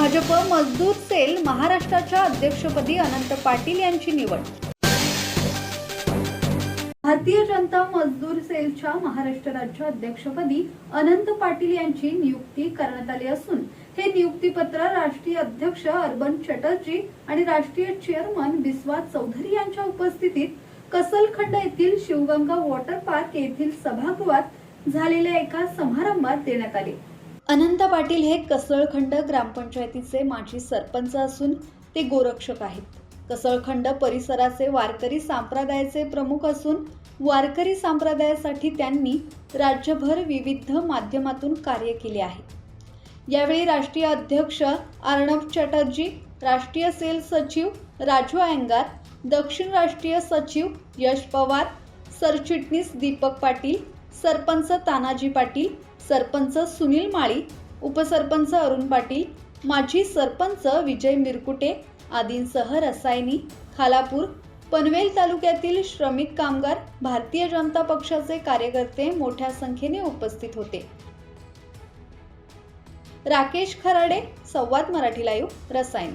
भाजप मजदूर सेल महाराष्ट्राच्या अध्यक्षपदी अनंत पाटील यांची निवड. भारतीय जनता मजदूर सेलच्या महाराष्ट्र राज्य अध्यक्षपदी अनंत पाटील यांची नियुक्ती करण्यात आली असून हे नियुक्तीपत्र राष्ट्रीय अध्यक्ष अर्बन चटर्जी आणि राष्ट्रीय चेअरमन बिस्वास चौधरी यांच्या उपस्थितीत कसलखंड येथील शिवगंगा वॉटर पार्क येथील सभागृहात झालेल्या एका समारंभात देण्यात आले. अनंत पाटील हे कसळखंड ग्रामपंचायतीचे माजी सरपंच असून ते गोरक्षक आहेत. कसळखंड परिसराचे वारकरी संप्रदायाचे प्रमुख असून वारकरी संप्रदायासाठी त्यांनी राज्यभर विविध माध्यमातून कार्य केले आहे. यावेळी राष्ट्रीय अध्यक्ष अर्णब चटर्जी राष्ट्रीय सेल सचिव राजू अयंगार दक्षिण राष्ट्रीय सचिव यश पवार सरचिटणीस दीपक पाटील सरपंच तानाजी पाटील सरपंच सुनील माळी उपसरपंच अरुण पाटील माजी सरपंच विजय मिरकुटे आदींसह रसायनी खालापूर पनवेल तालुक्यातील श्रमिक कामगार भारतीय जनता पक्षाचे कार्यकर्ते मोठ्या संख्येने उपस्थित होते. राकेश खराडे संवाद मराठी लाईव्ह रसायन.